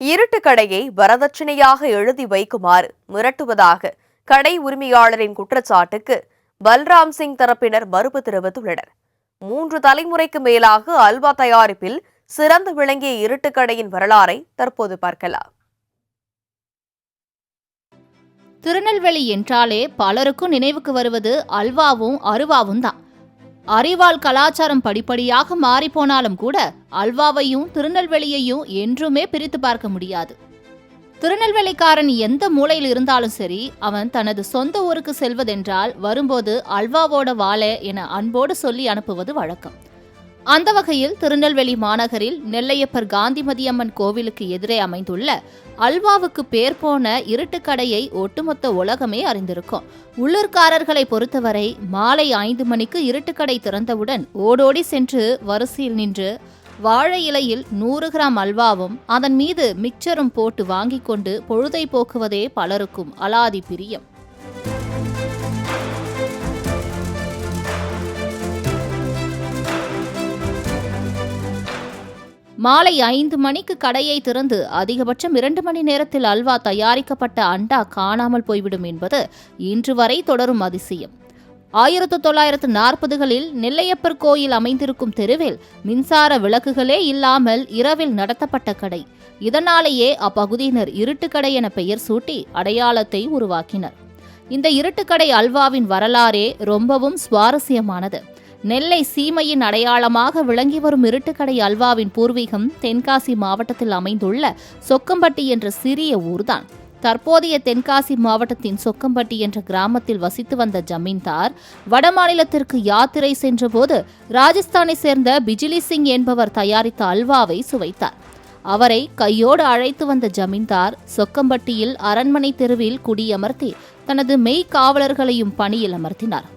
இருட்டு கடையை வரதட்சணையாக எழுதி வைக்குமாறு மிரட்டுவதாக கடை உரிமையாளரின் குற்றச்சாட்டுக்கு பல்ராம் சிங் தரப்பினர் மறுப்பு தெரிவித்துள்ளனர். மூன்று தலைமுறைக்கு மேலாக அல்வா தயாரிப்பில் சிறந்து விளங்கிய இருட்டு கடையின் வரலாறை தற்போது பார்க்கலாம். திருநெல்வேலி என்றாலே பலருக்கும் நினைவுக்கு வருவது அல்வாவும் அருவாவும் தான். அறிவால் கலாச்சாரம் படிப்படியாக மாறிப்போனாலும் கூட அல்வாவையும் திருநெல்வேலியையும் என்றுமே பிரித்து பார்க்க முடியாது. திருநெல்வேலிக்காரன் எந்த மூலையில் இருந்தாலும் சரி அவன் தனது சொந்த ஊருக்கு செல்வதென்றால் வரும்போது அல்வாவோட வாழை என அன்போடு சொல்லி அனுப்புவது வழக்கம். அந்த வகையில் திருநெல்வேலி மாநகரில் நெல்லையப்பர் காந்திமதியம்மன் கோவிலுக்கு எதிரே அமைந்துள்ள அல்வாவுக்கு பேர் போன இருட்டுக்கடையை ஒட்டுமொத்த உலகமே அறிந்திருக்கும். உள்ளூர்காரர்களை பொறுத்தவரை மாலை ஐந்து மணிக்கு இருட்டுக்கடை திறந்தவுடன் ஓடோடி சென்று வரிசையில் நின்று வாழை இலையில் நூறு கிராம் அல்வாவும் அதன் மீது மிக்சரும் போட்டு வாங்கிக் கொண்டு பொழுதை போக்குவதே பலருக்கும் அலாதி பிரியம். மாலை ஐந்து மணிக்கு கடையை திறந்து அதிகபட்சம் இரண்டு மணி நேரத்தில் அல்வா தயாரிக்கப்பட்ட அண்டா காணாமல் போய்விடும் என்பது இன்று வரை தொடரும் அதிசயம். ஆயிரத்து தொள்ளாயிரத்து நாற்பதுகளில் நெல்லையப்பர் கோயில் அமைந்திருக்கும் தெருவில் மின்சார விளக்குகளே இல்லாமல் இரவில் நடத்தப்பட்ட கடை. இதனாலேயே அப்பகுதியினர் இருட்டுக்கடை என பெயர் சூட்டி அடையாளத்தை உருவாக்கினர். இந்த இருட்டுக்கடை அல்வாவின் வரலாறே ரொம்பவும் சுவாரஸ்யமானது. நெல்லை சீமையின் அடையாளமாக விளங்கி வரும் இருட்டுக்கடை அல்வாவின் பூர்வீகம் தென்காசி மாவட்டத்தில் அமைந்துள்ள சொக்கம்பட்டி என்ற சிறிய ஊர்தான். தற்போதைய தென்காசி மாவட்டத்தின் சொக்கம்பட்டி என்ற கிராமத்தில் வசித்து வந்த ஜமீன்தார் வடமாநிலத்திற்கு யாத்திரை சென்றபோது ராஜஸ்தானை சேர்ந்த பிஜிலி சிங் என்பவர் தயாரித்த அல்வாவை சுவைத்தார். அவரை கையோடு அழைத்து வந்த ஜமீன்தார் சொக்கம்பட்டியில் அரண்மனை தெருவில் குடியமர்த்தி தனது மெய்க்காவலர்களையும் பணியில் அமர்த்தினார்.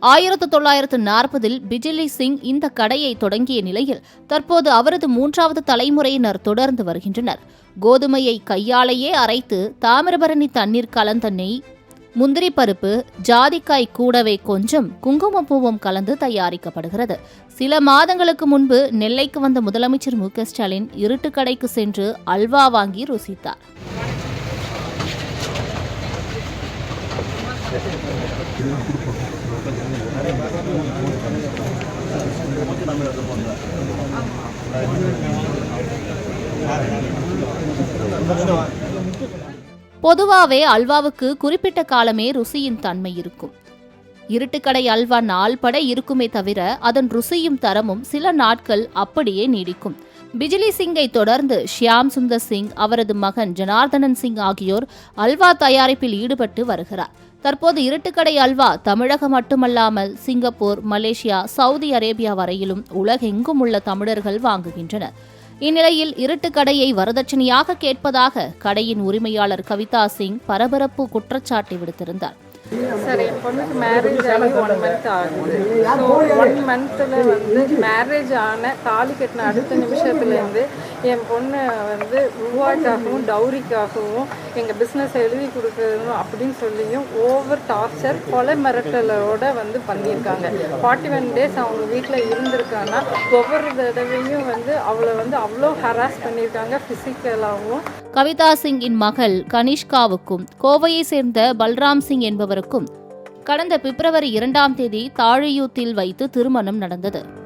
ஆயிரத்து தொள்ளாயிரத்து நாற்பதில் பிஜிலி சிங் இந்த கடையை தொடங்கிய நிலையில் தற்போது அவரது மூன்றாவது தலைமுறையினர் தொடர்ந்து வருகின்றனர். கோதுமையை கையாலேயே அரைத்து தாமிரபரணி தண்ணீர் கலந்த நெய் முந்திரி பருப்பு ஜாதிக்காய் கூடவே கொஞ்சம் குங்குமப்பூவும் கலந்து தயாரிக்கப்படுகிறது. சில மாதங்களுக்கு முன்பு நெல்லைக்கு வந்த முதலமைச்சர் மு. க. ஸ்டாலின் இருட்டுக்கடைக்கு சென்று அல்வா வாங்கி ருசித்தார். பொதுவாவே அல்வாவுக்கு குறிப்பிட்ட காலமே ருசியின் தன்மை இருக்கும். இருட்டுக்கடை அல்வா நாள் பட இருக்குமே தவிர அதன் ருசியும் தரமும் சில நாட்கள் அப்படியே நீடிக்கும். பிஜிலி சிங்கை தொடர்ந்து ஷியாம் சுந்தர் சிங் அவரது மகன் ஜனார்தனன் சிங் ஆகியோர் அல்வா தயாரிப்பில் ஈடுபட்டு வருகிறார். தற்போது இருட்டுக்கடை அல்வா தமிழகம் மட்டுமல்லாமல் சிங்கப்பூர் மலேசியா சவுதி அரேபியா வரையிலும் உலகெங்கும் உள்ள தமிழர்கள் வாங்குகின்றனர். இந்நிலையில் இருட்டுக்கடையை வரதட்சணையாக கேட்பதாக கடையின் உரிமையாளர் கவிதா சிங் பரபரப்பு குற்றச்சாட்டை விடுத்திருந்தார். சார் என் பொண்ணுக்கு மேரேஜ் ஆகி ஒன் மந்த் ஆகுது. ஸோ ஒன் மந்த்தில் வந்து மேரேஜ் ஆன தாலி கட்டின அடுத்த நிமிஷத்துலேருந்து என் பொண்ணு வந்து ரூபாய்க்காகவும் டவுரிக்காகவும் எங்கள் பிஸ்னஸ் எழுதி கொடுக்கணும் அப்படின்னு சொல்லியும் ஓவர் டார்ச்சர் கொலை மிரட்டலோட வந்து பண்ணியிருக்காங்க. ஃபார்ட்டி ஒன் டேஸ் அவங்க வீட்டில் இருந்திருக்காங்கன்னா ஒவ்வொரு தடவையும் வந்து அவளை வந்து அவ்வளோ ஹராஸ் பண்ணியிருக்காங்க ஃபிசிக்கலாகவும் கவிதா சிங்கின் மகள் கனிஷ்காவுக்கும் கோவையை சேர்ந்த பல்ராம் சிங் என்பவருக்கும் கடந்த பிப்ரவரி இரண்டாம் தேதி தாழையூத்தில் வைத்து திருமணம் நடந்தது.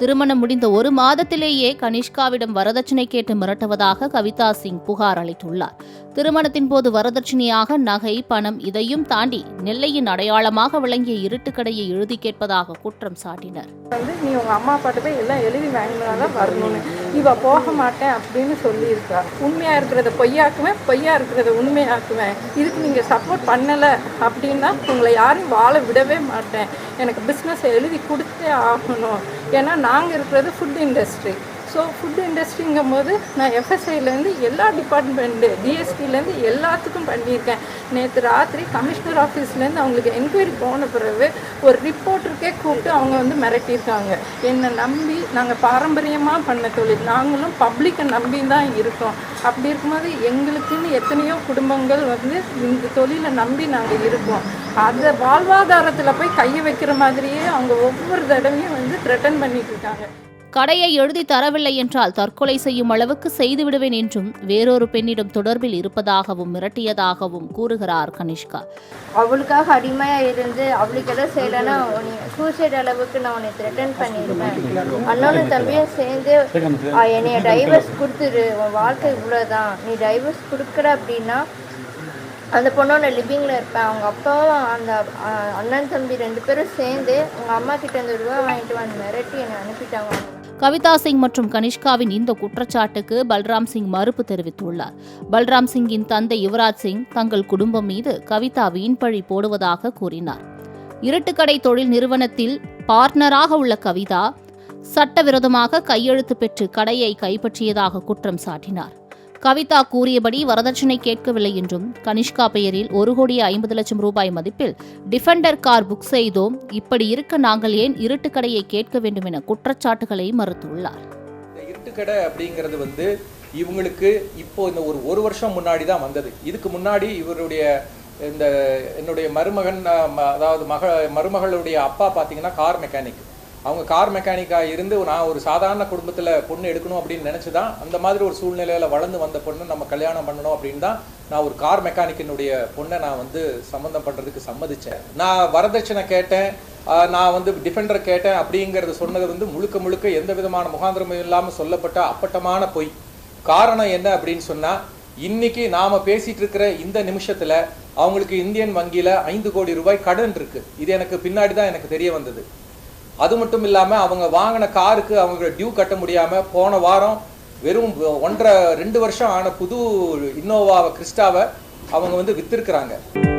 திருமணம் முடிந்த ஒரு மாதத்திலேயே கனிஷ்காவிடம் வரதட்சணை கேட்டு மிரட்டுவதாக கவிதா சிங் புகார் அளித்துள்ளார். திருமணத்தின் போது வரதட்சணையாக நகை பணம் இதையும் தாண்டி நெல்லையின் அடையாளமாக விளங்கிய இருட்டுக்கடையை எழுதி கேட்பதாக குற்றம் சாட்டினர். வந்து நீ உங்கள் அம்மா அப்பாட்ட போய் எல்லாம் எழுதி வாங்கினா வரணும்னு. இவ போக மாட்டேன் அப்படின்னு சொல்லியிருக்கா. உண்மையாக இருக்கிறத பொய்யாக்குவேன் பொய்யா இருக்கிறத உண்மையாக்குவேன். இதுக்கு நீங்கள் சப்போர்ட் பண்ணலை அப்படின்னா உங்களை யாரையும் வாழ விடவே மாட்டேன். எனக்கு பிஸ்னஸ் எழுதி கொடுத்தே ஆகணும். ஏன்னா நாங்கள் இருக்கிறது ஃபுட் இண்டஸ்ட்ரி ஸோ ஃபுட் இண்டஸ்ட்ரிங்கும் போது நான் எஃப்எஸ்ஐலேருந்து எல்லா டிபார்ட்மெண்ட்டு டிஎஸ்பிலேருந்து எல்லாத்துக்கும் பண்ணியிருக்கேன். நேற்று ராத்திரி கமிஷனர் ஆஃபீஸ்லேருந்து அவங்களுக்கு என்கொயரி போன பிறகு ஒரு ரிப்போர்ட்டருக்கே கூப்பிட்டு அவங்க வந்து மிரட்டியிருக்காங்க. என்னை நம்பி நாங்கள் பாரம்பரியமாக பண்ண தொழில். நாங்களும் பப்ளிக்கை நம்பி தான் இருக்கோம். அப்படி இருக்கும்போது எங்களுக்குன்னு எத்தனையோ குடும்பங்கள் வந்து இந்த தொழிலை நம்பி நாங்கள் இருக்கோம். அந்த வாழ்வாதாரத்தில் போய் கையை வைக்கிற மாதிரியே அவங்க ஒவ்வொரு தடவையும் வந்து த்ரெட்டன் பண்ணிட்டு இருக்காங்க. கடையை எழுதி தரவில்லை என்றால் தற்கொலை செய்யும் அளவுக்கு செய்துவிடுவேன் என்றும் வேறொரு பெண்ணிடம் தொடர்பில் இருப்பதாகவும் மிரட்டியதாகவும் கூறுகிறார் கனிஷ்கா. அவளுக்காக அடிமையாக இருந்து அவளுக்கு எதாவது செய்யலைன்னா சூசைட் அளவுக்கு நான் உன்னை த்ரெட்டன் பண்ணியிருப்பேன் அண்ணனும் தம்பியும் சேர்ந்து என்னைய டைவர்ஸ் கொடுத்துரு. உன் வாழ்க்கை இவ்வளோதான் நீ டைவர்ஸ் கொடுக்குற அப்படின்னா அந்த பொண்ணோட லிவிங்கில் இருப்பேன். அவங்க அப்பாவும் அந்த அண்ணன் தம்பி ரெண்டு பேரும் சேர்ந்து உங்கள் அம்மா கிட்ட இருந்து ரூபா வாங்கிட்டு வந்து மிரட்டி என்னை அனுப்பிட்டாங்க. கவிதா சிங் மற்றும் கனிஷ்காவின் இந்த குற்றச்சாட்டுக்கு பல்ராம் சிங் மறுப்பு தெரிவித்துள்ளார். பல்ராம் சிங்கின் தந்தை யுவராஜ் சிங் தங்கள் குடும்பம் மீது கவிதா வீண்பழி போடுவதாக கூறினார். இருட்டுக்கடை தொழில் நிறுவனத்தில் பார்ட்னராக உள்ள கவிதா சட்டவிரோதமாக கையெழுத்து பெற்று கடையை கைப்பற்றியதாக குற்றம் சாட்டினார். கவிதா கூறியபடி வரதட்சணை கேட்கவில்லை என்றும் கனிஷ்கா பெயரில் ஒரு கோடி ஐம்பது லட்சம் ரூபாய் மதிப்பில் டிஃபெண்டர் கார் புக் செய்தோம். இப்படி இருக்க நாங்கள் ஏன் இருட்டுக்கடையை கேட்க வேண்டும் என குற்றச்சாட்டுகளை மறுத்துள்ளார். இந்த இருட்டுக்கடை அப்படிங்கிறது வந்து இவங்களுக்கு இப்போ இந்த ஒரு ஒரு வருஷம் முன்னாடி தான் வந்தது. இதுக்கு முன்னாடி இவருடைய இந்த என்னுடைய மருமகன் ம- அதாவது மக மருமகளுடைய அப்பா பார்த்தீங்கன்னா கார் மெக்கானிக். அவங்க கார் மெக்கானிக்காக இருந்து நான் ஒரு சாதாரண குடும்பத்தில் பொண்ணு எடுக்கணும் அப்படின்னு நினச்சி தான் அந்த மாதிரி ஒரு சூழ்நிலையில் வளர்ந்து வந்த பொண்ணு நம்ம கல்யாணம் பண்ணணும் அப்படின்னு தான் நான் ஒரு கார் மெக்கானிக்கினுடைய பொண்ணை நான் வந்து சம்மந்தம் பண்ணுறதுக்கு சம்மதித்தேன் நான் வரதட்சணை கேட்டேன். நான் வந்து டிஃபெண்டர் கேட்டேன் அப்படிங்கிறத சொன்னது வந்து முழுக்க முழுக்க எந்த விதமான முகாந்திரமும் இல்லாமல் சொல்லப்பட்ட அப்பட்டமான பொய். காரணம் என்ன அப்படின்னு சொன்னால் இன்னைக்கு நாம் பேசிகிட்டு இருக்கிற இந்த நிமிஷத்தில் அவங்களுக்கு இந்தியன் வங்கியில் ஐந்து கோடி ரூபாய் கடன் இருக்குது இது எனக்கு பின்னாடி தான் எனக்கு தெரிய வந்தது. அது மட்டும் இல்லாமல் அவங்க வாங்கின காருக்கு அவங்க டியூ கட்ட முடியாமல் போன வாரம் வெறும் ஒன்றரை ரெண்டு வருஷம் ஆன புது இன்னோவா கிறிஸ்டாவை அவங்க வந்து விற்றுருக்குறாங்க